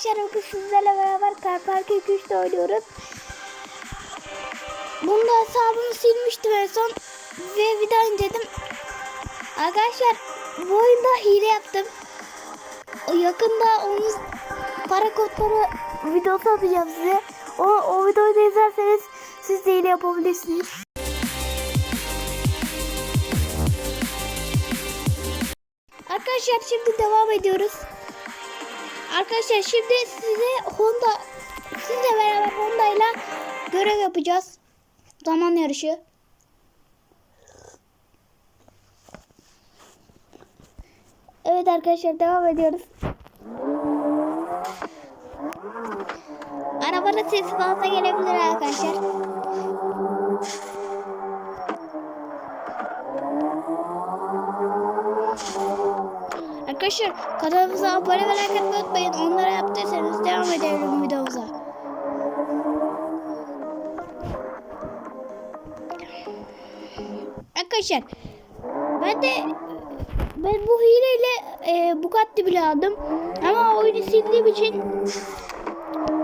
arkadaşlar bugün sizlerle beraber Car Park 2'de oynuyoruz. Bunda hesabımı silmiştim en son ve bir daha indirdim. Arkadaşlar bu oyunda hile yaptım. Yakında onun para kodları videosu atacağım size. O, o videoyu da izlerseniz siz de hile yapabilirsiniz. Arkadaşlar şimdi devam ediyoruz. Arkadaşlar şimdi size Honda sizle beraber Honda ile görev yapacağız. Zaman yarışı. Evet arkadaşlar devam ediyoruz. Arabanın sesi fazla gelebilir arkadaşlar. Arkadaşlar kanalımıza abone ve like atmayı unutmayın. Onlara yaptıysanız devam edelim videomuza. Arkadaşlar ben de ben bu hileyle e, Bugatti bile aldım. Ama oyunu sildiğim için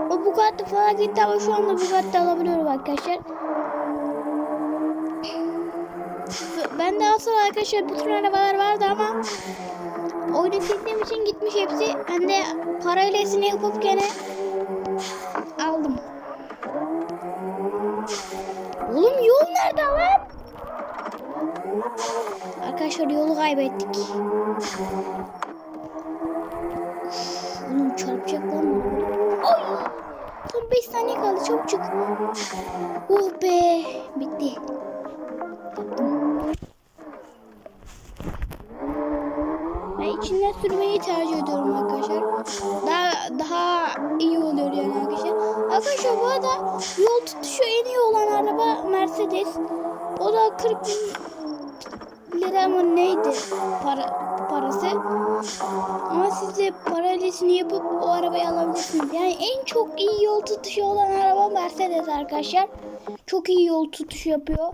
o Bugatti falan gitti ama şu anda Bugatti alabiliyorum arkadaşlar. Ben de aslında arkadaşlar bütün arabalar vardı ama oyunu sildiğim için gitmiş hepsi. Ben de parayla esini yapıp gene aldım. Oğlum yol nerede lan? Arkadaşlar yolu kaybettik. Oğlum çarpacak lan. Ay! Son 5 saniye kaldı çabuk çık. Oh be bitti. Ben içinden sürmeyi tercih ediyorum arkadaşlar. Daha daha iyi oluyor yani arkadaşlar. Arkadaşlar bu arada yol tutuşu en iyi olan araba Mercedes. O da 40 bin lira mı neydi para parası. Ama siz de paralesini yapıp o arabayı alabilirsiniz. Yani en çok iyi yol tutuşu olan araba Mercedes arkadaşlar. Çok iyi yol tutuşu yapıyor.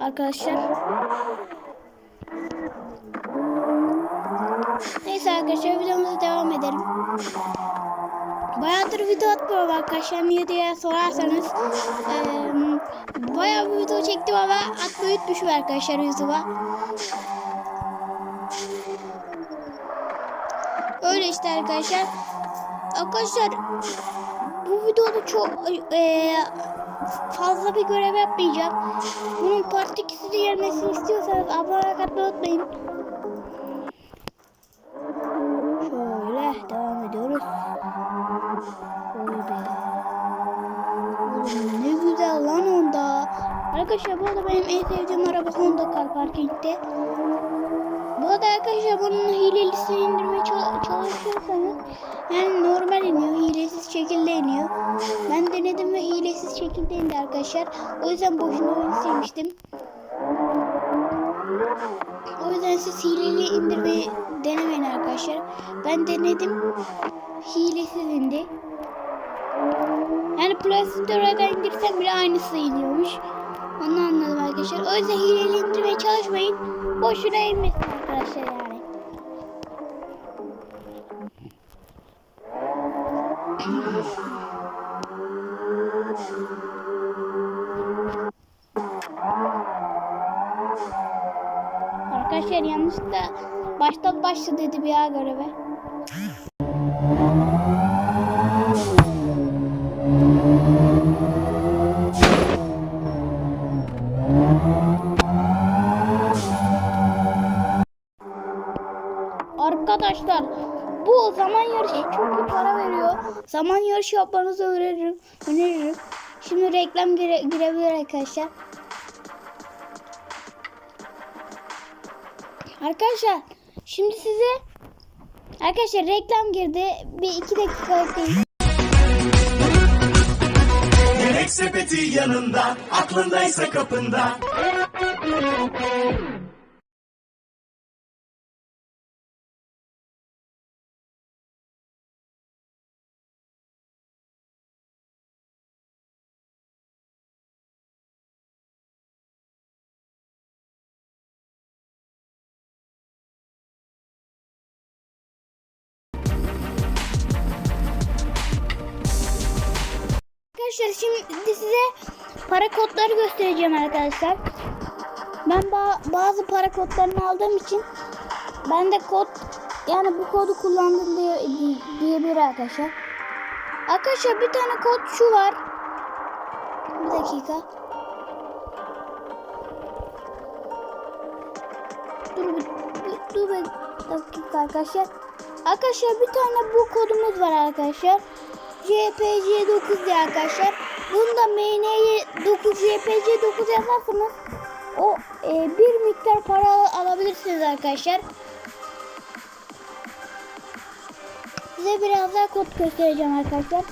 Arkadaşlar. Neyse arkadaşlar videomuza devam edelim. Bayağıdır video atmıyorum arkadaşlar niye diye sorarsanız eee bayağı bir video çektim ama atmayı unutmuşum arkadaşlar YouTube'a. Öyle işte arkadaşlar. Arkadaşlar bu videoda çok eee, fazla bir görev yapmayacağım. Bunun part 2'si de gelmesini istiyorsanız abone olmayı unutmayın. Oğlum ne güzel lan Honda. Arkadaşlar bu arada benim en sevdiğim araba Honda Car Parking'de. Bu arada arkadaşlar bunun hilelisini indirmeye çal- çalışıyorsanız yani normal iniyor. Hilesiz şekilde iniyor. Ben denedim ve hilesiz şekilde indi arkadaşlar. O yüzden boşuna oyunu silmiştim. O yüzden siz hileli indirmeyi denemeyin arkadaşlar. Ben denedim. Hilesiz indi. Yani Play Store'dan indirsem bile aynısı iniyormuş. Onu anladım arkadaşlar. O yüzden hileli indirmeye çalışmayın. Boşuna inmesin arkadaşlar yani. Arkadaşlar yanlışlıkla baştan başla dedi bir ya göreve. Arkadaşlar bu zaman yarışı çok iyi para veriyor. Zaman yarışı yapmanızı öneririm. öneririm. Şimdi reklam gire, girebilir arkadaşlar. Arkadaşlar şimdi size Arkadaşlar reklam girdi. Bir iki dakika bekleyin. Yemek sepeti yanında, aklındaysa kapında. Arkadaşlar şimdi size para kodları göstereceğim arkadaşlar. Ben ba- bazı para kodlarını aldığım için ben de kod yani bu kodu kullandım diye di- diyebilir arkadaşlar. Arkadaşlar bir tane kod şu var. Bir dakika. Dur bir- dur bir dakika arkadaşlar. Arkadaşlar bir tane bu kodumuz var arkadaşlar. JPC9 diye arkadaşlar. Bunda MN'ye 9 JPC9 yazarsanız o e, bir miktar para al- alabilirsiniz arkadaşlar. Size biraz daha kod göstereceğim arkadaşlar.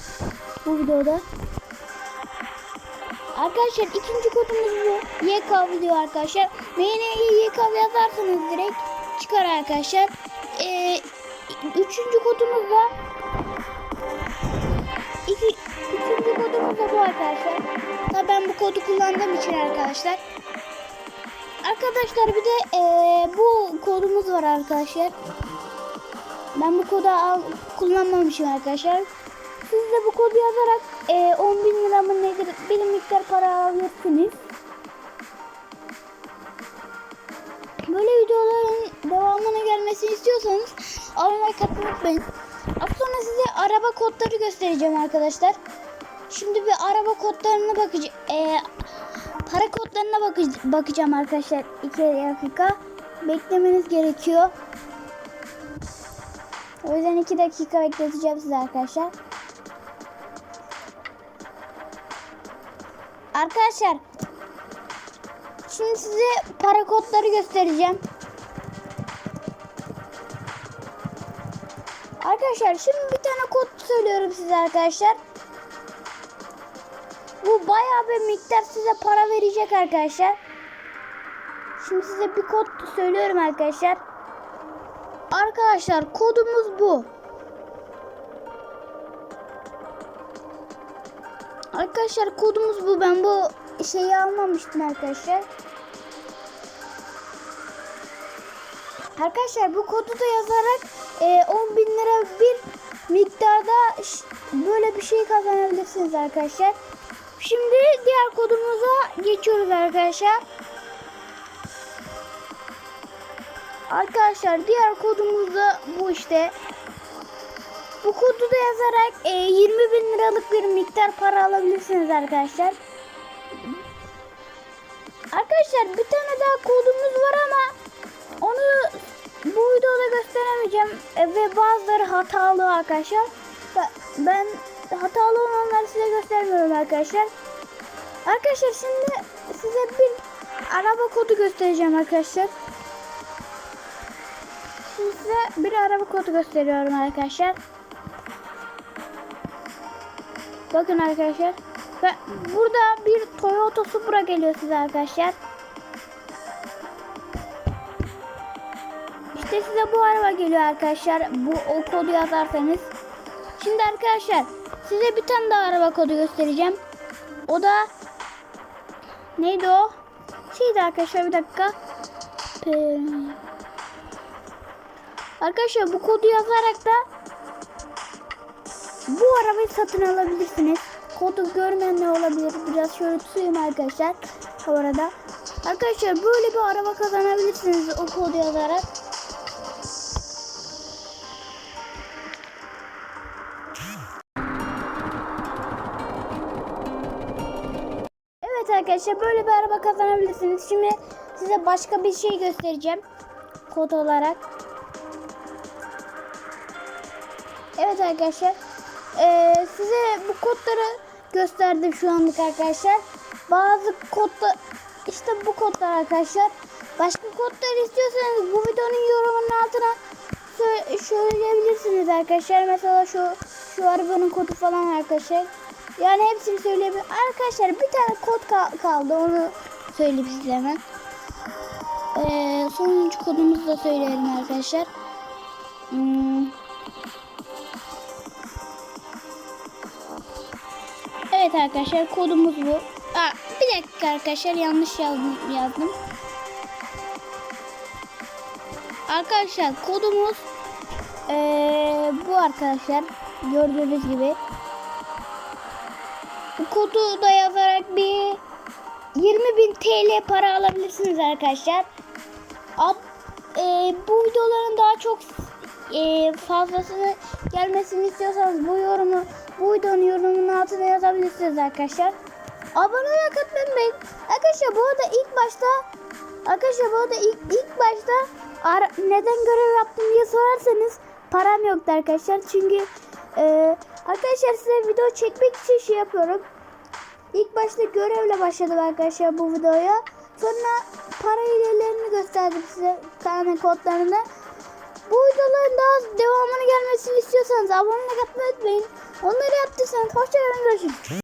Bu videoda. Arkadaşlar ikinci kodumuz bu. YK video arkadaşlar. MN'ye YK yazarsanız direkt çıkar arkadaşlar. Ee, üçüncü kodumuz da da bu arkadaşlar. Tabii ben bu kodu kullandığım için arkadaşlar. Arkadaşlar bir de ee, bu kodumuz var arkadaşlar. Ben bu kodu al, kullanmamışım arkadaşlar. Siz de bu kodu yazarak e, 10 bin lira mı nedir bir miktar para alabilirsiniz. Böyle videoların devamına gelmesini istiyorsanız abone katılmayı unutmayın. Az sonra size araba kodları göstereceğim arkadaşlar. Şimdi bir araba kodlarına bakacağım. E, para kodlarına bakıc- bakacağım arkadaşlar. 2 dakika. Beklemeniz gerekiyor. O yüzden 2 dakika bekleteceğim size arkadaşlar. Arkadaşlar şimdi size para kodları göstereceğim. Arkadaşlar şimdi bir tane kod söylüyorum size arkadaşlar. Bu bayağı bir miktar size para verecek arkadaşlar. Şimdi size bir kod söylüyorum arkadaşlar. Arkadaşlar kodumuz bu. Arkadaşlar kodumuz bu. Ben bu şeyi almamıştım arkadaşlar. Arkadaşlar bu kodu da yazarak e, 10 bin lira bir miktarda böyle bir şey kazanabilirsiniz arkadaşlar. Şimdi diğer kodumuza geçiyoruz arkadaşlar. Arkadaşlar diğer kodumuz da bu işte. Bu kodu da yazarak e, 20 bin liralık bir miktar para alabilirsiniz arkadaşlar. Arkadaşlar bir tane daha kodumuz var ama onu bu videoda gösteremeyeceğim E, ve bazıları hatalı arkadaşlar. Ben- hatalı olanları size göstermiyorum arkadaşlar. Arkadaşlar şimdi size bir araba kodu göstereceğim arkadaşlar. Şimdi size bir araba kodu gösteriyorum arkadaşlar. Bakın arkadaşlar. Ve burada bir Toyota Supra geliyor size arkadaşlar. İşte size bu araba geliyor arkadaşlar. Bu o kodu yazarsanız. Şimdi arkadaşlar size bir tane daha araba kodu göstereceğim. O da neydi o? Şeydi arkadaşlar bir dakika. Arkadaşlar bu kodu yazarak da bu arabayı satın alabilirsiniz. Kodu görmeyen ne olabilir? Biraz şöyle tutayım arkadaşlar. Bu arada. Arkadaşlar böyle bir araba kazanabilirsiniz o kodu yazarak. Arkadaşlar böyle bir araba kazanabilirsiniz. Şimdi size başka bir şey göstereceğim. Kod olarak. Evet arkadaşlar. Ee, size bu kodları gösterdim şu anlık arkadaşlar. Bazı kodlar işte bu kodlar arkadaşlar. Başka kodlar istiyorsanız bu videonun yorumunun altına sö- söyleyebilirsiniz arkadaşlar. Mesela şu şu arabanın kodu falan arkadaşlar. Yani hepsini söyleyebilirim. Arkadaşlar bir tane kod kal- kaldı. Onu söyleyeyim size hemen. Ee, sonuncu kodumuzu da söyleyelim arkadaşlar. Hmm. Evet arkadaşlar kodumuz bu. Aa, bir dakika arkadaşlar yanlış yazdım. yazdım. Arkadaşlar kodumuz ee, bu arkadaşlar gördüğünüz gibi. Kodu da yazarak bir 20.000 TL para alabilirsiniz arkadaşlar. Ab, e, bu videoların daha çok e, fazlasını gelmesini istiyorsanız bu yorumu bu videonun yorumunun altına yazabilirsiniz arkadaşlar. Abone olmayı unutmayın. Arkadaşlar bu arada ilk başta arkadaşlar bu arada ilk, ilk başta ara- neden görev yaptım diye sorarsanız param yoktu arkadaşlar. Çünkü e, arkadaşlar size video çekmek için şey yapıyorum. İlk başta görevle başladım arkadaşlar bu videoya. Sonra para hilelerini gösterdim size tane kodlarını. Bu videoların daha devamını gelmesini istiyorsanız abone olmayı unutmayın. Onları yaptıysanız hoşçakalın görüşürüz.